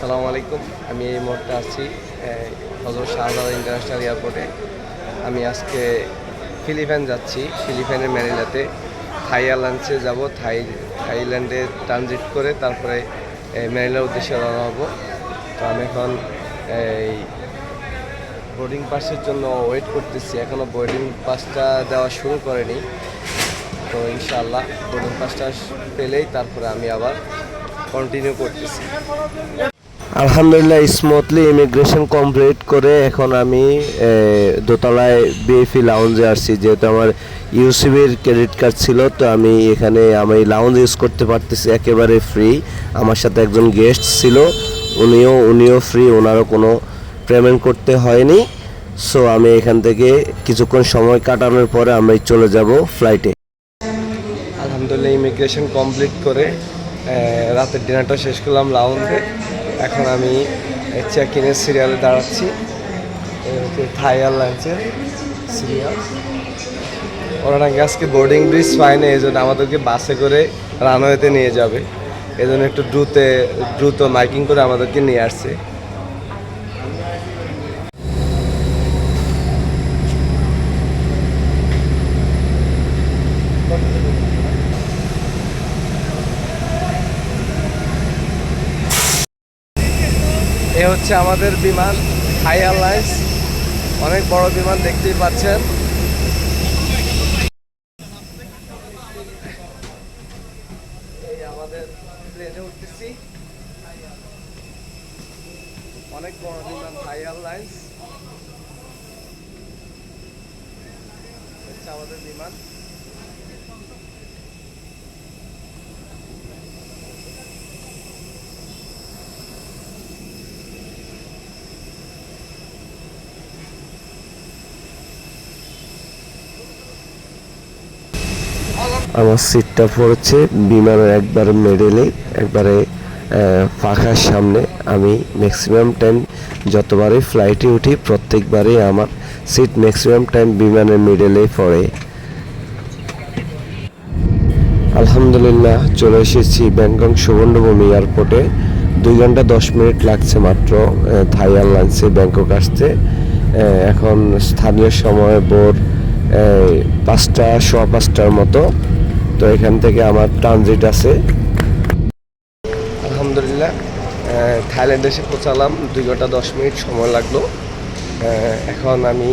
সালামু আলাইকুম। আমি এই মুহূর্তে আছি হজরত শাহজাদা ইন্টারন্যাশনাল এয়ারপোর্টে। আমি আজকে ফিলিপাইন যাচ্ছি, ফিলিপাইনের ম্যানিলাতে। থাই এয়ারলাইন্সে যাব, থাই, থাইল্যান্ডে ট্রানজিট করে তারপরে ম্যানিলার উদ্দেশ্যে রওনা হব। তো আমি এখন, এই বোর্ডিং পাসের জন্য ওয়েট করতেছি। এখনও বোর্ডিং পাসটা দেওয়া শুরু করেনি। তো ইনশাআল্লাহ বোর্ডিং পাসটা পেলেই তারপরে আমি আবার কন্টিনিউ করতেছি। আলহামদুলিল্লাহ স্মুথলি ইমিগ্রেশন কমপ্লিট করে এখন আমি দোতলায় বিএফি লাউঞ্জে আসছি। যেহেতু আমার ইউসিবির ক্রেডিট কার্ড ছিল, তো আমি এখানে আমি লাউঞ্জ ইউজ করতে পারতেছি, একেবারে ফ্রি আমার সাথে একজন গেস্ট ছিল, উনিও উনিও ফ্রি ওনারও কোনো পেমেন্ট করতে হয়নি। সো আমি এখান থেকে কিছুক্ষণ সময় কাটানোর পরে আমি চলে যাব ফ্লাইটে আলহামদুলিল্লাহ ইমিগ্রেশন কমপ্লিট করে রাতের ডিনারটা শেষ করলাম লাউন্ডে এখন আমি চেক ইনের সিরিয়ালে দাঁড়াচ্ছি। থাই এয়ারলাইন্সের সিরিয়াল ওরা নাকি আজকে বোর্ডিং ব্রিজ পায়নি এই জন্য আমাদেরকে বাসে করে রানওয়েতে নিয়ে যাবে। এই জন্য একটু দ্রুতে, দ্রুত মাইকিং করে আমাদেরকে নিয়ে আসছে। এ হচ্ছে আমাদের বিমান হাই এয়ারলাইন্স অনেক বড় বিমান দেখতেই পাচ্ছেন। আমাদের উঠতেছি। অনেক বড় বিমান হচ্ছে আমাদের বিমান। আমার সিটটা পড়েছে, বিমানের একবারে মেডেলে একবারে পাখার সামনে। আমি ম্যাক্সিমাম টাইম যতবারই ফ্লাইটে উঠি, প্রত্যেকবারই আমার সিট ম্যাক্সিমাম টাইম বিমানের মিডেলেই পড়ে। আলহামদুলিল্লাহ, চলে এসেছি ব্যাংকক সুবর্ণভূমি এয়ারপোর্টে। দুই ঘণ্টা দশ মিনিট লাগছে মাত্র থাই এয়ারলাইন্সে ব্যাংকক আসতে। এখন স্থানীয় সময় ভোর পাঁচটা, সোয়া পাঁচটার মতো। তো এখান থেকে আমার ট্রানজিট আছে। আলহামদুলিল্লাহ থাইল্যান্ড এসে পৌঁছালাম, দুই ঘণ্টা দশ মিনিট সময় লাগল। এখন আমি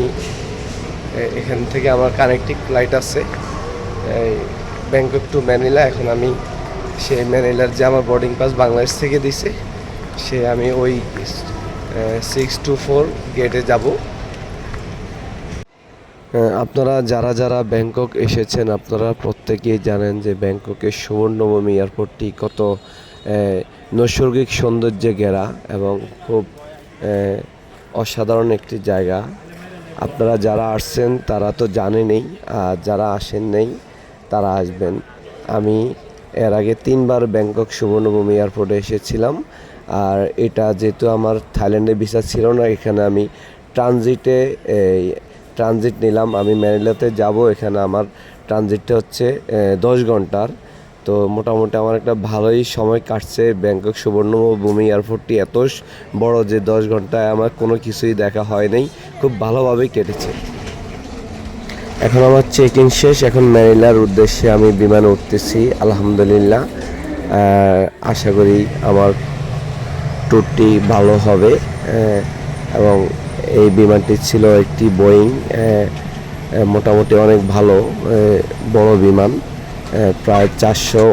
এখান থেকে আমার কানেক্টিং ফ্লাইট আছে। ব্যাংকক টু ম্যানিলা এখন আমি সেই ম্যানিলার যে আমার বোর্ডিং পাস বাংলাদেশ থেকে দিছে, সে আমি ওই সিক্স টু ফোর গেটে যাব। আপনারা যারা যারা ব্যাংকক এসেছেন, আপনারা প্রত্যেকেই জানেন যে ব্যাংককের সুবর্ণভূমি এয়ারপোর্টটি কত নৈসর্গিক সৌন্দর্যে ঘেরা এবং খুব অসাধারণ একটি জায়গা। আপনারা যারা আসছেন, তারা তো জানেনই, আর যারা আসেন নেই, তারা আসবেন। আমি এর আগে তিনবার ব্যাংকক সুবর্ণভূমি এয়ারপোর্টে এসেছিলাম, আর এটা যেহেতু আমার থাইল্যান্ডে ভিসা ছিল না, এখানে আমি ট্রানজিটে ট্রানজিট নিলাম। আমি ম্যানিলাতে যাব, এখানে আমার ট্রানজিটটা হচ্ছে দশ ঘণ্টার। তো মোটামুটি আমার একটা ভালোই সময় কাটছে। ব্যাংকক সুবর্ণভূমি এয়ারপোর্টটি এত বড় যে দশ ঘন্টায় আমার কোনো কিছুই দেখা হয় নাই। খুব ভালোভাবেই কেটেছে। এখন আমার চেক ইন শেষ। এখন ম্যানিলার উদ্দেশ্যে আমি বিমানে উঠতেছি, আলহামদুলিল্লাহ। আশা করি আমার ট্যুরটি ভালো হবে এবং এই বিমানটি ছিল একটি বোয়িং মোটামুটি অনেক ভালো বড় বিমান প্রায় চারশো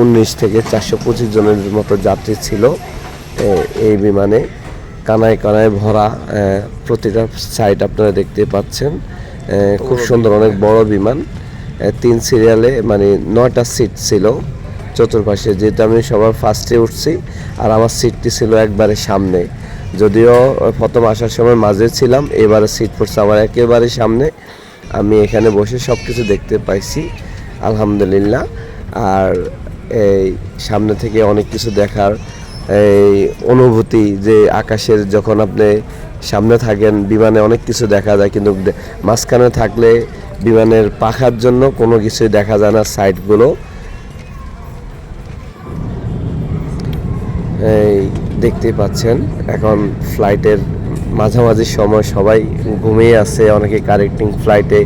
উনিশ থেকে চারশো পঁচিশ জনের মতো যাত্রী ছিল এই বিমানে। কানায় কানায় ভরা প্রতিটা সাইড আপনারা দেখতে পাচ্ছেন খুব সুন্দর, অনেক বড় বিমান তিন সিরিয়ালে মানে নয়টা সিট ছিল, চতুর্পাশে যেহেতু আমি সবার ফার্স্টে উঠছি, আর আমার সিটটি ছিল একবারে সামনে। যদিও প্রথম আসার সময় মাঝে ছিলাম, এবারে সিট পড়ছে আমার একেবারে সামনে। আমি এখানে বসে সব কিছু দেখতে পাইছি, আলহামদুলিল্লাহ। আর এই সামনে থেকে অনেক কিছু দেখার এই অনুভূতি, যে আকাশের যখন আপনি সামনে থাকেন, বিমানে অনেক কিছু দেখা যায়, কিন্তু মাঝখানে থাকলে বিমানের পাখার জন্য কোনো কিছুই দেখা যায় না সাইডগুলো এই দেখতেই পাচ্ছেন, এখন ফ্লাইটের মাঝামাঝি সময় সবাই ঘুমিয়ে আছে, অনেকে কারেক্টিং ফ্লাইটে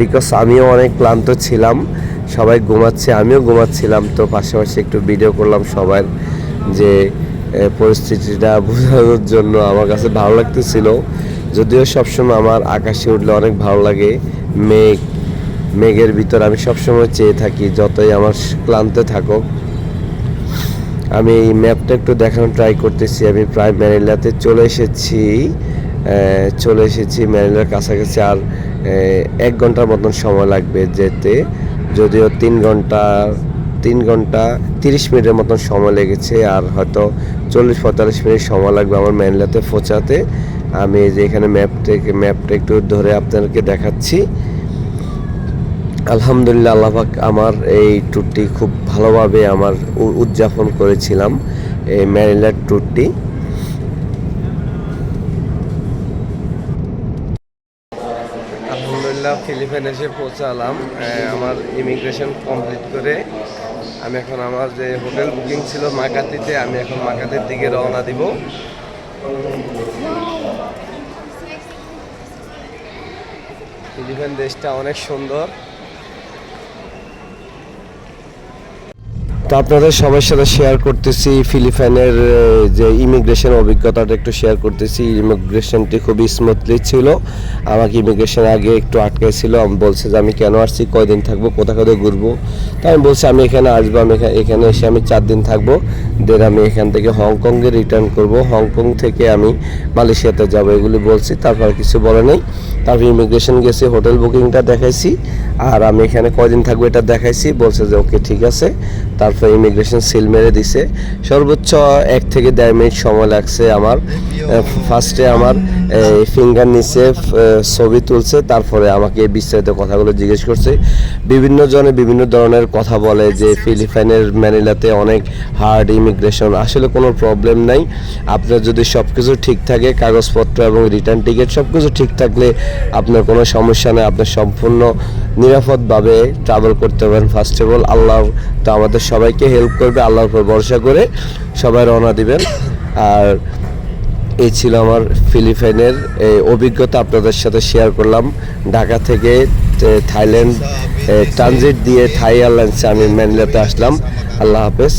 বিকজ আমিও অনেক ক্লান্ত ছিলাম, সবাই ঘুমাচ্ছে, আমিও ঘুমাচ্ছিলাম, তো পাশাপাশি একটু ভিডিও করলাম সবার যে পরিস্থিতিটা বোঝানোর জন্য আমার কাছে ভালো লাগতেছিল, যদিও সবসময় আমার আকাশে উঠলে অনেক ভালো লাগে, মেঘ, মেঘের ভিতর আমি সবসময় চেয়ে থাকি, যতই আমার ক্লান্ত থাকুক। আমি এই ম্যাপটা একটু দেখানোর ট্রাই করতেছি। আমি প্রায় ম্যানিলাতে চলে এসেছি। চলে এসেছি ম্যানিলার কাছাকাছি। আর এক ঘণ্টার মতন সময় লাগবে যেতে। যদিও তিন ঘণ্টা তিন ঘণ্টা তিরিশ মিনিটের মতন সময় লেগেছে। আর হয়তো চল্লিশ, পঁয়তাল্লিশ মিনিট সময় লাগবে আমার ম্যানিলাতে পৌঁছাতে আমি যে এখানে ম্যাপটা ম্যাপটা একটু ধরে আপনাদেরকে দেখাচ্ছি। আলহামদুলিল্লাহ আল্লাহাক আমার এই ট্যুরটি খুব ভালোভাবে আমার উদযাপন করেছিলাম, এই ম্যারিলার ট্যুরটি আলহামদুলিল্লাহ, ফিলিপাইন এসে পৌঁছালাম। আমার ইমিগ্রেশন কমপ্লিট করে আমি এখন আমার যে হোটেল বুকিং ছিল মাকাতিতে, আমি এখন মাকাতির দিকে রওনা দিব। ফিলিপাইন দেশটা অনেক সুন্দর। তো আপনাদের সবার সাথে শেয়ার করতেছি ফিলিপাইনের যে ইমিগ্রেশন অভিজ্ঞতাটা একটু শেয়ার করতেছি। ইমিগ্রেশনটি খুবই স্মুথলি ছিল। আমাকে ইমিগ্রেশন আগে একটু আটকাইছিল। আমি বলছে যে, আমি কেন আসছি? কয়দিন থাকব? কোথা কোথায় ঘুরবো? তাই আমি বলছি, আমি এখানে আসব। আমি এখা- এখানে এসে আমি চার দিন থাকব। দেন আমি এখান থেকে হংকংয়ে রিটার্ন করব। হংকং থেকে আমি মালয়েশিয়াতে যাব। এগুলি বলছি, তারপর কিছু বলে নেই। তারপর ইমিগ্রেশন গেছি হোটেল বুকিংটা দেখাইছি। আর আমি এখানে কয়দিন থাকব এটা দেখাইছি। বলছে যে, ওকে, ঠিক আছে। তারপর ইমিগ্রেশন সিল মেরে দিছে। সর্বোচ্চ এক থেকে দেড় মিনিট সময় লাগছে আমার। ফার্স্টে আমার ফিঙ্গার নিচে ছবি তুলছে, তারপরে আমাকে বিস্তারিত কথাগুলো জিজ্ঞেস করছে। বিভিন্ন জনে বিভিন্ন ধরনের কথা বলে যে ফিলিপাইনের ম্যানিলাতে অনেক হার্ড ইমিগ্রেশন আসলে কোনো প্রবলেম নাই। আপনার যদি সব কিছু ঠিক থাকে, কাগজপত্র এবং রিটার্ন টিকিট সব কিছু ঠিক থাকলে আপনার কোনো সমস্যা নেই আপনার সম্পূর্ণ নিরাপদভাবে ট্রাভেল করতে পারেন ফার্স্ট অফ অল আল্লাহ তো আমাদের সবাইকে হেল্প করবে, আল্লাহর উপর ভরসা করে সবাই রওনা দিবেন। আর এই ছিল আমার ফিলিপাইনের এই অভিজ্ঞতা আপনাদের সাথে শেয়ার করলাম। ঢাকা থেকে থাইল্যান্ড ট্রানজিট দিয়ে থাই এয়ারলাইন্সে আমি ম্যানিলাতে আসলাম। আল্লাহ হাফেজ।